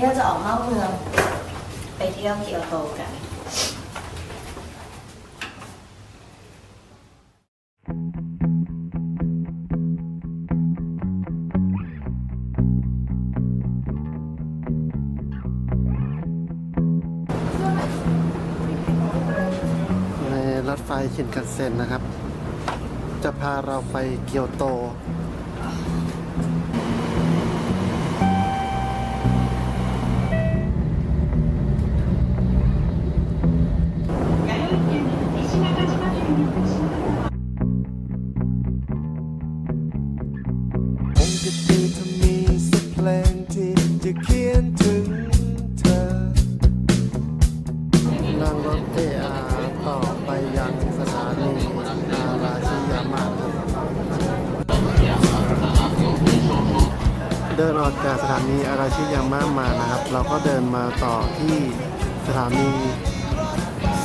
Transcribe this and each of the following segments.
นี้เราจะออกนอกเมือง ไปเที่ยวเกียวโตกันในรถไฟชินคันเซ็นนะครับ จะพาเราไปเกียวโต เดินออกจากสถานีอาราชิยาม่ามานะครับ เราก็เดินมาต่อที่สถานี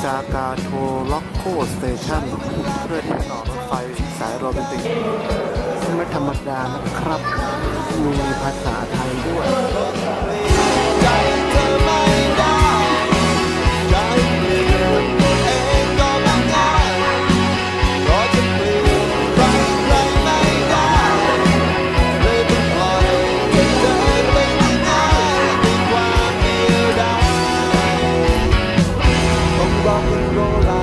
ซากาโทล็อกโคสเตชันเพื่อที่จะต่อรถไฟสายโรแมนติกซึ่งไม่ธรรมดานะครับ มีภาษาไทยด้วย ต้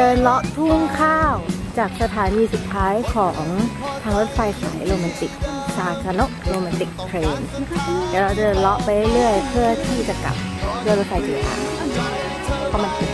ดินเลาะทุ่งข้าว จากสถานีสุดท้ายของทางรถไฟสายโรแมนติกซาคาโนะโรแมนติกเทรนเดี๋ยวเราเดินเลาะไปเรื่อยเพื่อที่จะกลับด้วยรถไฟจีอาเพราะมันติด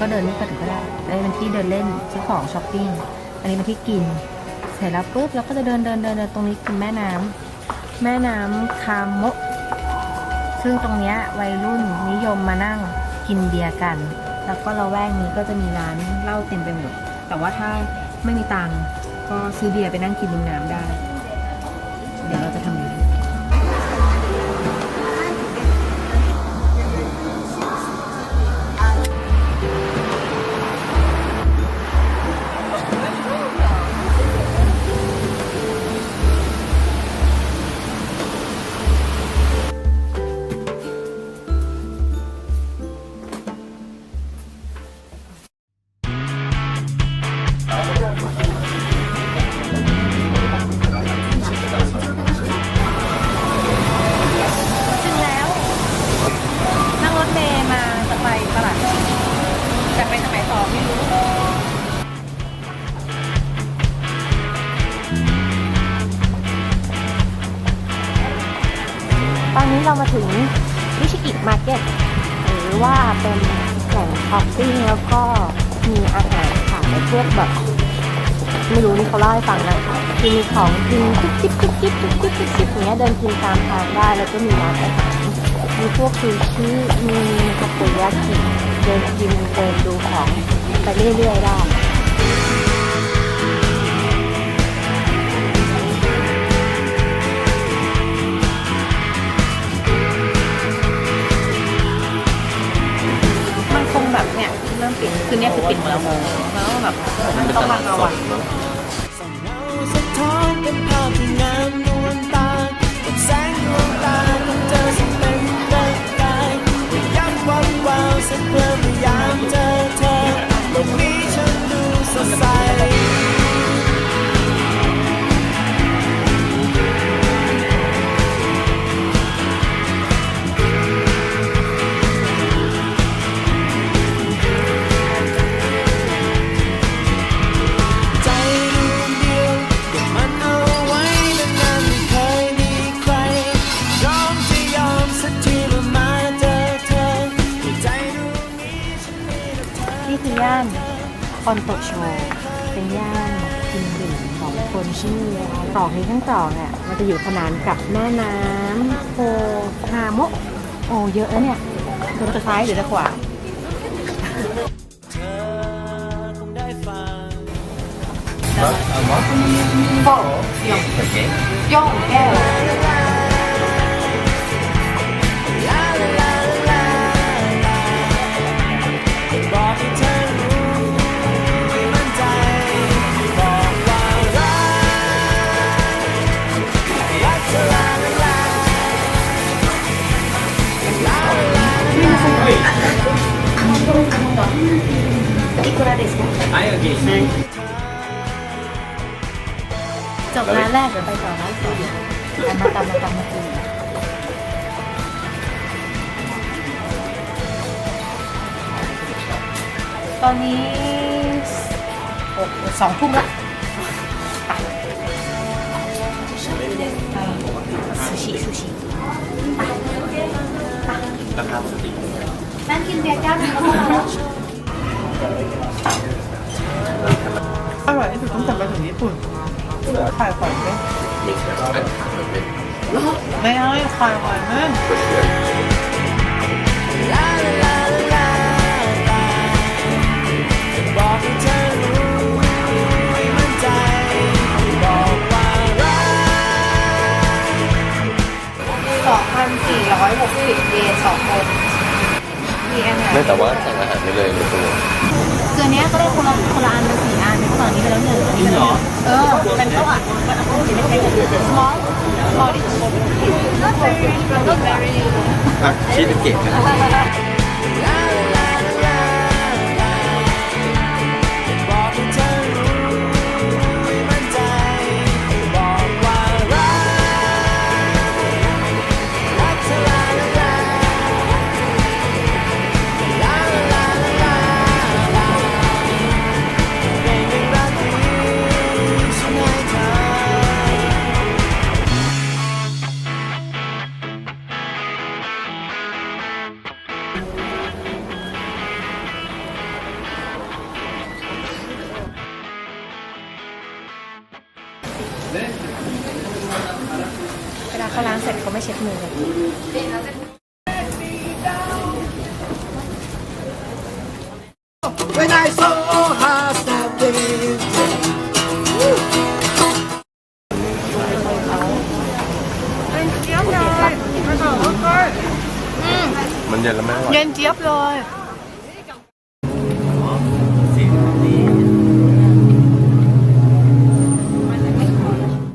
ก็เดินนี่ก็ถึงก็ได้อันนี้เป็นที่เดินเล่นซื้อของช้อปปิ้ง อันนี้เป็นที่กิน เสร็จแล้วปุ๊บเราก็จะเดินเดินเดินเดินตรงนี้คือแม่น้ำแม่น้ำคามโมะซึ่งตรงเนี้ยวัยรุ่นนิยมมานั่งกินเบียร์กัน แล้วก็เราแวกนี้ก็จะมีร้านเหล้าเต็มไปหมด แต่ว่าถ้าไม่มีตังก็ซื้อเบียร์ไปนั่งกินริมน้ำได้ ต่อไม่รู้ตอนนี้เรามาถึงวิชิกิมาร์เก็ตหรือว่าเป็นแหล่งช้อปปิ้งแล้วก็มีอาหารขายพวกแบบไม่รู้นี่เขาเล่าให้ฟังนะคือมีของกินจิ๊บจิ๊บจิ๊บจิ๊บจิ๊บจิ๊บจิ๊บบอย่างเงี้ยเดินกินตามทางได้แล้วก็มีร้านอาหารมีพวกซูชื่อมีคาเฟ่ากิ ดินกินเดินดูของไปเรื่อยๆได้มันคงแบบเนี่ยเริ่มปิดคือเนี่ยคือปิดหมดแล้วแล้วก็แบบมันต้องมาระวังส่องเงาสะท้อนเป็ ยามเจอ อนโตโชเป็นย่านกินดื่มของคนที่ตรอกนี้ทั้งตรอกเนี่ยมันจะอยู่ขนานกับแม่น้ำโพฮาโมะโอ้เยอะแล้วเนี่ยจะซ้ายหรือจะขวาเธอคงได้ฟังย่องแก้ว บร้านแรกเดี๋ยวไปต่อร้านสองเอามาตำมาตำมากินตอนนี้หกสองทุ่มละซูชิซูชินั่งกินเบียร์แก้วหนึงแล้วก็อร่อยที่สุดตั้งแต่ไปถึงญี่ปุ่น ขายฝันไหมไม่เอาขายฝันมากลาลาลาลาบอกให้เธอรู้ให้มั่นใจบอกว่ารักสองพันสี่ร้อยหกสิบเยนสองคนมีอาหารไม่แต่ว่าสั่งอาหารได้เลยในตัว คืออันเนี้ยก็ได้คนละคนละอันเป็นสี่อันตอนนี้ไปแล้วหนึ่งอันนี้ไปแล้วหนึ่งเออเป็นเท่าไหร่ small small ดิ not very not very อะชีส เวลาเขาล้างเสร็จเขาไม่เช็ดมือเลย When I saw her standing มันเย็นแล้วไม่อร่อย เย็นเจี๊ยบเลยอ